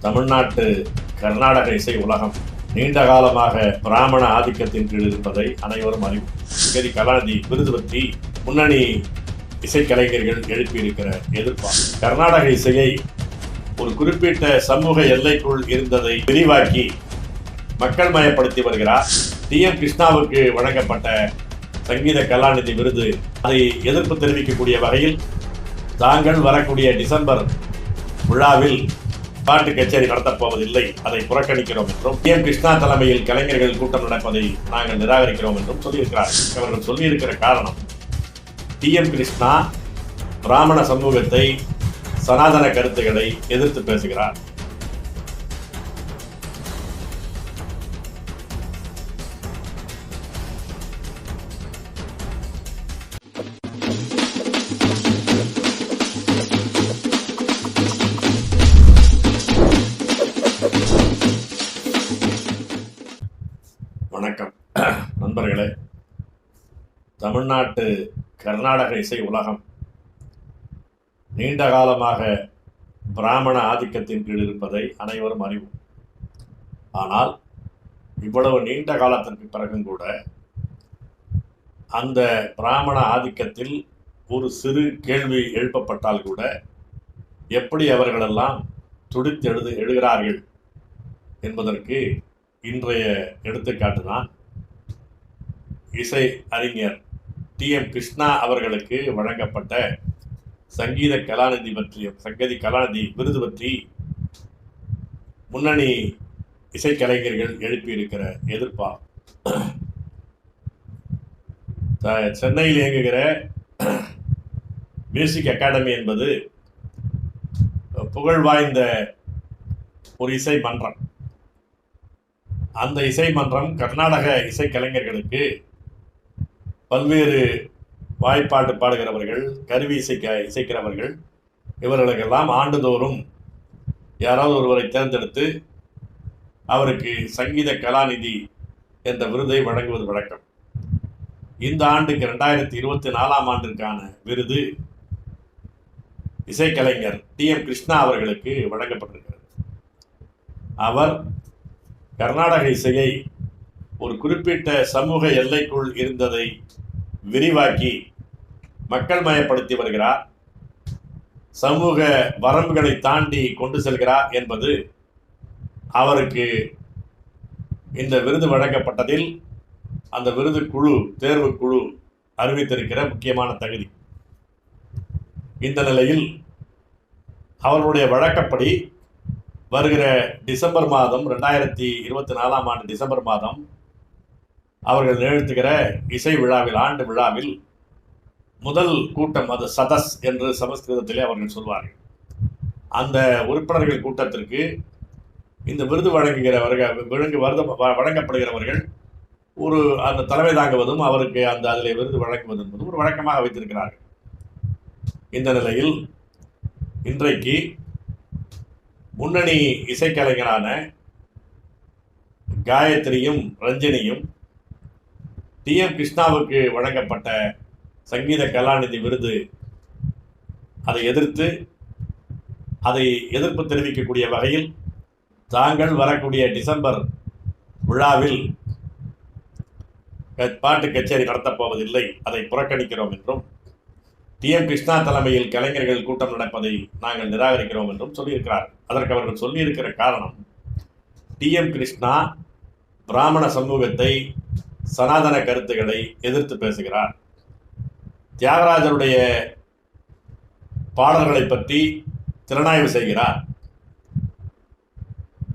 தமிழ்நாட்டு கர்நாடக இசை உலகம் நீண்ட காலமாக பிராமண ஆதிக்கத்தின் கீழ் இருப்பதை அனைவரும் அறிவோம் சங்கரி கலாநிதி விருது பற்றி முன்னணி இசைக்கலைஞர்கள் எழுப்பியிருக்கிற எதிர்ப்பார் கர்நாடக இசையை ஒரு குறிப்பிட்ட சமூக எல்லைக்குள் இருந்ததை விரிவாக்கி மக்கள் மயப்படுத்தி வருகிறார். டி. எம். கிருஷ்ணாவுக்கு வழங்கப்பட்ட சங்கீத கலாநிதி விருது அதை எதிர்ப்பு தெரிவிக்கக்கூடிய வகையில் தாங்கள் வரக்கூடிய டிசம்பர் விழாவில் பாட்டு கச்சேரி நடத்தப் போவதில்லை அதை புறக்கணிக்கிறோம் என்றும் எம். கிருஷ்ணா தலைமையில் கலைஞர்கள் கூட்டம் நடப்பதை நாங்கள் நிராகரிக்கிறோம் என்றும் சொல்லியிருக்கிறார். அவர்கள் சொல்லியிருக்கிற காரணம் டி எம். கிருஷ்ணா பிராமண சமூகத்தை சனாதன கருத்துக்களை எதிர்த்து பேசுகிறார். தமிழ்நாட்டு கர்நாடக இசை உலகம். நீண்ட காலமாக பிராமண ஆதிக்கத்தின் கீழ் இருப்பதை அனைவரும் அறிவோம். ஆனால் இவ்வளவு நீண்ட காலத்திற்கு பிறகும் கூட அந்த பிராமண ஆதிக்கத்தில் ஒரு சிறு கேள்வி எழுப்பப்பட்டால் கூட எப்படி அவர்களெல்லாம் துடித்து எழுது எழுகிறார்கள் என்பதற்கு இன்றைய எடுத்துக்காட்டு தான் இசை அறிஞர் டி எம் கிருஷ்ணா அவர்களுக்கு வழங்கப்பட்ட சங்கீத கலாநிதி பற்றிய சங்கதி கலாநிதி விருது பற்றி முன்னணி இசைக்கலைஞர்கள் எழுப்பியிருக்கிற எதிர்ப்பா. த- சென்னையில் இயங்குகிற மியூசிக் அகாடமி என்பது புகழ் வாய்ந்த ஒரு இசை மன்றம். அந்த இசை மன்றம் கர்நாடக இசைக்கலைஞர்களுக்கு பல்வேறு வாய்ப்பாட்டு பாடுகிறவர்கள் கருவி இசைக்க இசைக்கிறவர்கள் இவர்களுக்கெல்லாம் ஆண்டுதோறும் யாராவது ஒருவரை தேர்ந்தெடுத்து அவருக்கு சங்கீத கலாநிதி என்ற விருதை வழங்குவது வழக்கம். இந்த ஆண்டுக்கு ரெண்டாயிரத்தி இருபத்தி நாலாம் ஆண்டிற்கான விருது இசைக்கலைஞர் டி எம் கிருஷ்ணா அவர்களுக்கு வழங்கப்பட்டிருக்கிறது. அவர் கர்நாடக இசையை ஒரு குறிப்பிட்ட சமூக எல்லைக்குள் இருந்ததை விரிவாக்கி மக்கள் மயப்படுத்தி வருகிறார். சமூக வரம்புகளை தாண்டி கொண்டு செல்கிறார் என்பது அவருக்கு இந்த விருது வழங்கப்பட்டதில் அந்த விருது குழு தேர்வு குழு அறிவித்திருக்கிற முக்கியமான தகுதி. இந்த நிலையில் அவர்களுடைய வழக்கப்படி வருகிற டிசம்பர் மாதம் ரெண்டாயிரத்தி இருபத்தி நாலாம் ஆண்டு டிசம்பர் மாதம் அவர்கள் நிகழ்த்துகிற இசை விழாவில் ஆண்டு விழாவில் முதல் கூட்டம் அது சதஸ் என்று சமஸ்கிருதத்திலே அவர்கள் சொல்வார்கள். அந்த உறுப்பினர்கள் கூட்டத்திற்கு இந்த விருது வழங்குகிற விழுங்கு வருத வ- வழங்கப்படுகிறவர்கள் ஒரு அந்த தலைமை தாங்குவதும் அவருக்கு அந்த அதில் விருது வழங்குவது என்பதும் ஒரு வழக்கமாக வைத்திருக்கிறார்கள். இந்த நிலையில் இன்றைக்கு முன்னணி இசைக்கலைஞரான காயத்ரியும் ரஞ்சனியும் டி. எம். கிருஷ்ணாவுக்கு வழங்கப்பட்ட சங்கீத கலாநிதி விருது. அதை எதிர்த்து அதை எதிர்ப்பு தெரிவிக்கக்கூடிய வகையில் தாங்கள் வரக்கூடிய டிசம்பர் விழாவில் க- பாட்டு கச்சேரி நடத்தப் போவதில்லை. அதை புறக்கணிக்கிறோம் என்றும் டி. எம். கிருஷ்ணா தலைமையில் கலைஞர்கள் கூட்டம் நடப்பதை நாங்கள் நிராகரிக்கிறோம் என்றும் சொல்லியிருக்கிறார். அதற்கு அவர்கள் சொல்லியிருக்கிற காரணம் டி. எம். கிருஷ்ணா பிராமண சமூகத்தை சனாதன கருத்துக்களை எதிர்த்து பேசுகிறார். தியாகராஜருடைய பாடல்களை பற்றி திறனாய்வு செய்கிறார்.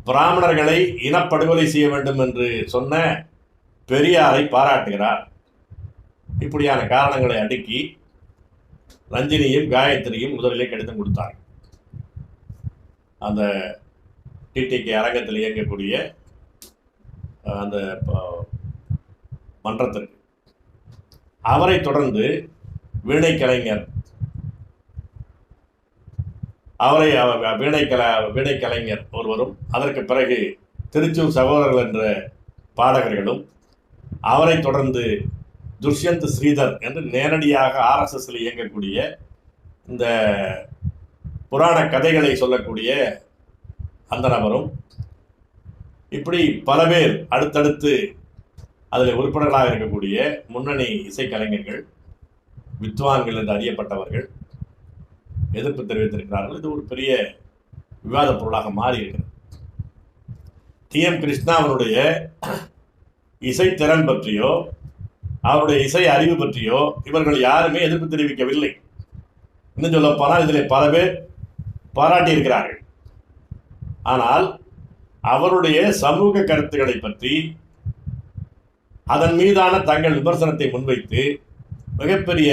பிராமணர்களை இனப்படுகொலை செய்ய வேண்டும் என்று சொன்ன பெரியாரை பாராட்டுகிறார். இப்படியான காரணங்களை அடுக்கி ரஞ்சினியும் காயத்ரியும் முதலிலே கடிதம் கொடுத்தார். அந்த டிடிகே அரங்கத்தில் இயங்கக்கூடிய அந்த மன்றத்திற்கு அவரை தொடர்ந்து வீணை கலைஞர் அவரை வீணை கல வீணை கலைஞர் ஒருவரும் அதற்கு பிறகு திருச்சூர் சகோதரர்கள் என்ற பாடகர்களும் அவரை தொடர்ந்து துஷ்யந்த் ஸ்ரீதர் என்று நேரடியாக ஆர்எஸ்எஸ்ல இயங்கக்கூடிய இந்த புராண கதைகளை சொல்லக்கூடிய அந்த நபரும் இப்படி பல பேர் அடுத்தடுத்து அதில் உறுப்பினர்களாக இருக்கக்கூடிய முன்னணி இசைக்கலைஞர்கள் வித்வான்கள் என்று அறியப்பட்டவர்கள் எதிர்ப்பு தெரிவித்திருக்கிறார்கள். இது ஒரு பெரிய விவாத பொருளாக மாறி இருக்கிறது டி. எம். கிருஷ்ணா அவருடைய இசைத்திறன் பற்றியோ அவருடைய இசை அறிவு பற்றியோ இவர்கள் யாருமே எதிர்ப்பு தெரிவிக்கவில்லை. இன்னும் சொல்ல போனால் இதில் பல பேர் பாராட்டியிருக்கிறார்கள். ஆனால் அவருடைய சமூக கருத்துக்களை பற்றி அதன் மீதான தங்கள் விமர்சனத்தை முன்வைத்து மிகப்பெரிய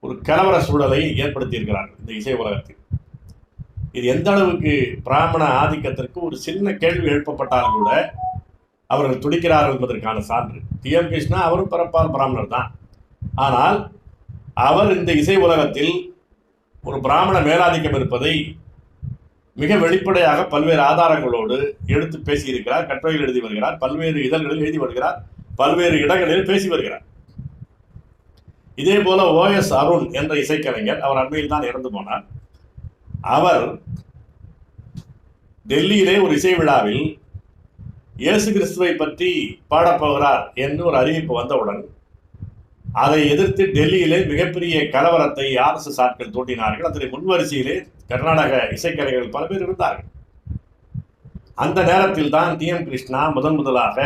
ஒரு கலவர சூழலை ஏற்படுத்தியிருக்கிறார்கள் இந்த இசை உலகத்தில். இது எந்த அளவுக்கு பிராமண ஆதிக்கத்திற்கு ஒரு சின்ன கேள்வி எழுப்பப்பட்டாலும் கூட அவர்கள் துடிக்கிறார்கள் என்பதற்கான சான்று. டி. எம். கிருஷ்ணா அவரும் பிறப்பால் பிராமணர் தான். ஆனால் அவர் இந்த இசை உலகத்தில் ஒரு பிராமண மேலாதிக்கம் இருப்பதை மிக வெளிப்படையாக பல்வேறு ஆதாரங்களோடு எடுத்து பேசியிருக்கிறார் கட்டுரைகள் எழுதி வருகிறார் பல்வேறு இதழ்களில் எழுதி வருகிறார். பல்வேறு இடங்களில் பேசி வருகிறார். இதே போல ஓஎஸ் அருண் என்ற இசைக்கலைஞர் அவர் அண்மையில் தான் இறந்து போனார். அவர் டெல்லியிலே ஒரு இசை விழாவில் இயேசு கிறிஸ்துவை பற்றி பாடப்போகிறார் என்று ஒரு அறிவிப்பு வந்தவுடன் அதை எதிர்த்து டெல்லியிலே மிகப்பெரிய கலவரத்தை ஆர்எஸ்எஸ் ஆட்கள் தூண்டினார்கள். அதனை முன்வரிசையிலே கர்நாடக இசைக்கலைஞர்கள் பல பேர் இருந்தார்கள். அந்த நேரத்தில் தான் டி எம் கிருஷ்ணா முதன் முதலாக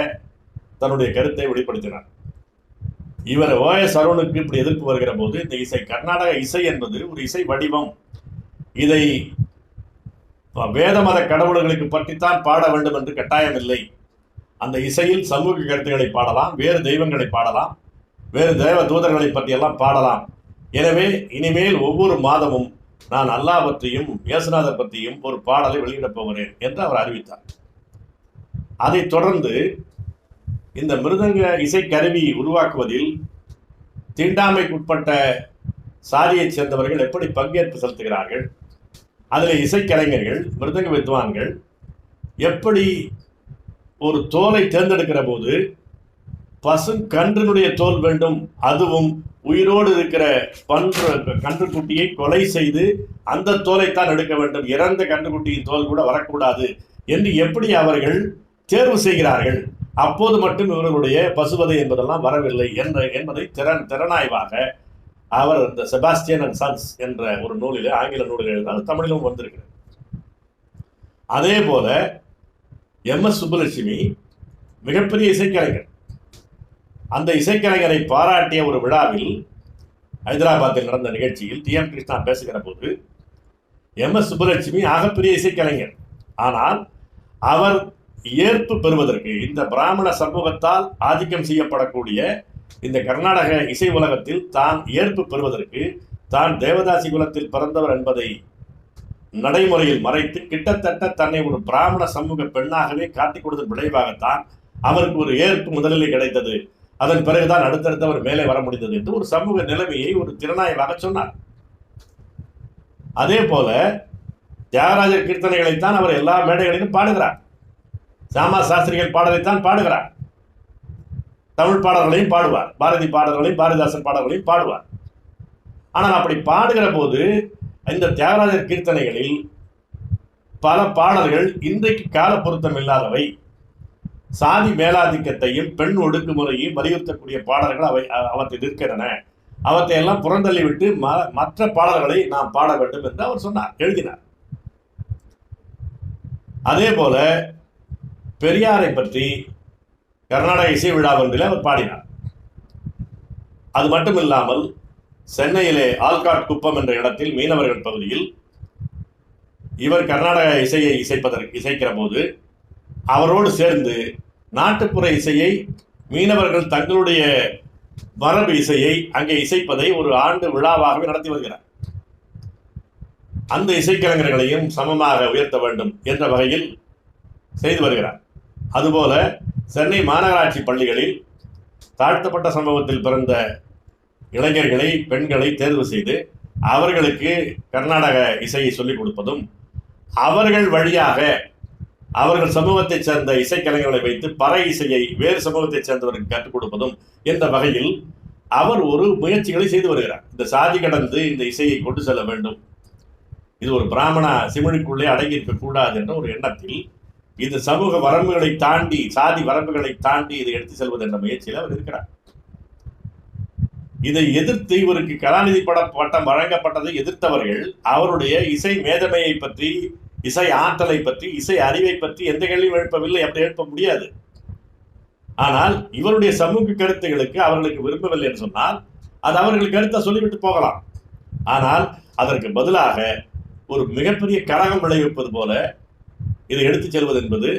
தன்னுடைய கருத்தை வெளிப்படுத்தினார். இவர் ஓஎஸ் அருணுக்கு இப்படி எதிர்ப்பு வருகிற போது இந்த இசை கர்நாடக இசை என்பது ஒரு இசை வடிவம். இதை வேத மத கடவுள்களுக்கு பற்றித்தான் பாட வேண்டும் என்று கட்டாயம் இல்லை அந்த இசையில் சமூக கருத்துக்களை பாடலாம் வேறு தெய்வங்களை பாடலாம் வேறு தேவ தூதர்களை பற்றியெல்லாம் பாடலாம். எனவே இனிமேல் ஒவ்வொரு மாதமும் நான் அல்லாஹ் பற்றியும் இயேசுநாதர் பற்றியும் ஒரு பாடலை வெளியிடப் போகிறேன் என்று அவர் அறிவித்தார். அதைத் தொடர்ந்து இந்த மிருதங்க இசைக்கருவி உருவாக்குவதில் தீண்டாமைக்குட்பட்ட சாதியைச் சேர்ந்தவர்கள் எப்படி பங்கேற்பு செலுத்துகிறார்கள்? அதில் இசைக்கலைஞர்கள் மிருதங்க வித்வான்கள் எப்படி ஒரு தோலை தேர்ந்தெடுக்கிற போது பசுங்கன்றினுடைய தோல் வேண்டும் அதுவும் உயிரோடு இருக்கிற பன்று கன்றுக்குட்டியை கொலை செய்து அந்த தோலைத்தான் எடுக்க வேண்டும் இறந்த கன்றுக்குட்டியின் தோல் கூட வரக்கூடாது என்று எப்படி அவர்கள் தேர்வு செய்கிறார்கள்? அப்போது மட்டும் இவர்களுடைய பசுவதை என்பதெல்லாம் வரவில்லை என்ற என்பதை திறன் திறனாய்வாக அவர் இந்த செபாஸ்டியன் அண்ட் சன்ஸ் என்ற ஒரு நூலில் ஆங்கில நூலில் எழுதினால் தமிழிலும் வந்திருக்கிறது. அதே போல எம் எஸ் சுப்புலட்சுமி மிகப்பெரிய இசைக்கலைஞர். அந்த இசைக்கலைஞரை பாராட்டிய ஒரு விழாவில் ஹைதராபாத்தில் நடந்த நிகழ்ச்சியில் டி எம் கிருஷ்ணா பேசுகிற போது எம் எஸ் சுப்புலட்சுமி ஆகப்பெரிய இசைக்கலைஞர். ஆனால் அவர் ஏற்பு பெறுவதற்கு இந்த பிராமண சமூகத்தால் ஆதிக்கம் செய்யப்படக்கூடிய இந்த கர்நாடக இசை உலகத்தில் தான் ஏற்பு பெறுவதற்கு தான் தேவதாசி குலத்தில் பிறந்தவர் என்பதை நடைமுறையில் மறைத்து கிட்டத்தட்ட தன்னை ஒரு பிராமண சமூக பெண்ணாகவே காட்டிக் கொடுத்த விளைவாகத்தான் அவருக்கு ஒரு ஏற்பு முதலில் கிடைத்தது. அதன் பிறகுதான் அடுத்தடுத்தவர் மேலே வர முடிந்தது என்று ஒரு சமூக நிலைமையை ஒரு திறனாய்வாக சொன்னார். அதே போல தியாகராஜர் கீர்த்தனைகளைத்தான் அவர் எல்லா மேடைகளிலும் பாடுகிறார். சாமா சாஸ்திரிகள் பாடலைத்தான் பாடுகிறார். தமிழ் பாடல்களையும் பாடுவார். பாரதி பாடல்களையும் பாரதிதாசன் பாடல்களையும் பாடுவார். ஆனால் அப்படி பாடுகிற போது இந்த தியாகராஜர் கீர்த்தனைகளில் பல பாடல்கள் இன்றைக்கு கால பொருத்தம் இல்லாதவை. சாதி மேலாதிக்கத்தையும் பெண் ஒடுக்குமுறையும் வலியுறுத்தக்கூடிய பாடல்கள் அவை அவற்றை இருக்கின்றன அவற்றை எல்லாம் புறந்தள்ளி விட்டு ம மற்ற பாடல்களை நாம் பாட வேண்டும் என்று அவர் சொன்னார் எழுதினார். அதே போல பெரியாரை பற்றி கர்நாடக இசை விழா ஒன்றில் அவர் பாடினார். அது மட்டும் இல்லாமல் சென்னையிலே ஆல்காட் குப்பம் என்ற இடத்தில் மீனவர்கள் பகுதியில் இவர் கர்நாடக இசையை இசைப்பதற்கு இசைக்கிற போது அவரோடு சேர்ந்து நாட்டுப்புற இசையை மீனவர்கள் தங்களுடைய மரபு இசையை அங்கே இசைப்பதை ஒரு ஆண்டு விழாவாகவே நடத்தி வருகிறார். அந்த இசைக்கலைஞர்களையும் சமமாக உயர்த்த வேண்டும் என்ற வகையில் செய்து வருகிறார். அதுபோல சென்னை மாநகராட்சி பள்ளிகளில் தாழ்த்தப்பட்ட சம்பவத்தில் பிறந்த இளைஞர்களை பெண்களை தேர்வு செய்து அவர்களுக்கு கர்நாடக இசையை சொல்லிக் கொடுப்பதும் அவர்கள் வழியாக அவர்கள் சமூகத்தைச் சேர்ந்த இசைக்கலைஞர்களை வைத்து பற இசையை வேறு சமூகத்தைச் சேர்ந்தவருக்கு கற்றுக் கொடுப்பதும் என்ற வகையில் அவர் ஒரு முயற்சிகளை செய்து வருகிறார். இந்த சாதி கடந்து இந்த இசையை கொண்டு செல்ல வேண்டும். இது ஒரு பிராமண சிமிழுக்குள்ளே அடங்கியிருக்கக்கூடாது என்ற ஒரு எண்ணத்தில் இந்த சமூக வரம்புகளை தாண்டி சாதி வரம்புகளை தாண்டி இதை எடுத்து செல்வது என்ற முயற்சியில் அவர் இருக்கிறார். இதை எதிர்த்து இவருக்கு கலாநிதி பட பட்டம் வழங்கப்பட்டதை எதிர்த்தவர்கள் அவருடைய இசை மேதமையை பற்றி இசை ஆற்றலை பற்றி இசை அறிவை பற்றி எந்த கேள்வியும் எழுப்பவில்லை அப்படி எழுப்ப முடியாது. ஆனால் இவருடைய சமூக கருத்துகளுக்கு அவர்களுக்கு விரும்பவில்லை என்று சொன்னால் அது அவர்கள் கருத்தை சொல்லிவிட்டு போகலாம். ஆனால் அதற்கு பதிலாக ஒரு மிகப்பெரிய கழகம் விளைவிப்பது போல இதை எடுத்துச் செல்வது என்பது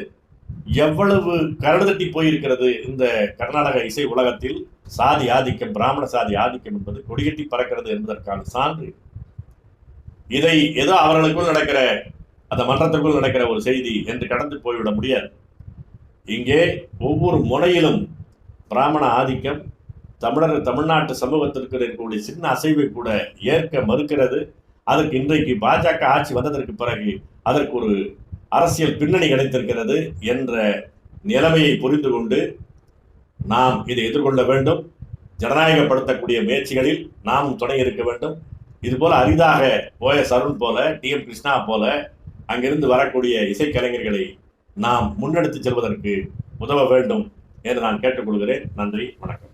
எவ்வளவு கரடுதட்டி போயிருக்கிறது இந்த கர்நாடக இசை உலகத்தில் சாதி ஆதிக்கம் பிராமண சாதி ஆதிக்கம் என்பது கொடிகட்டி பறக்கிறது என்பதற்கான சான்று. இதை ஏதோ அவர்களுக்குள் நடக்கிற அந்த மன்றத்திற்குள் நடக்கிற ஒரு செய்தி என்று கடந்து போய்விட முடியாது. இங்கே ஒவ்வொரு முனையிலும் பிராமண ஆதிக்கம் தமிழர் தமிழ்நாட்டு சமூகத்திற்கு இருக்கக்கூடிய சின்ன அசைவை கூட ஏற்க மறுக்கிறது. அதற்கு இன்றைக்கு பாஜக ஆட்சி வந்ததற்கு பிறகு அதற்கு ஒரு அரசியல் பின்னணி கிடைத்திருக்கிறது என்ற நிலைமையை புரிந்து கொண்டு நாம் இதை எதிர்கொள்ள வேண்டும். ஜனநாயகப்படுத்தக்கூடிய முயற்சிகளில் நாம் துணை இருக்க வேண்டும். இதுபோல் அரிதாக ஓ எஸ் அருண் போல டி எம் கிருஷ்ணா போல அங்கிருந்து வரக்கூடிய இசைக்கலைஞர்களை நாம் முன்னெடுத்து செல்வதற்கு உதவ வேண்டும் என்று நான் கேட்டுக்கொள்கிறேன். நன்றி வணக்கம்.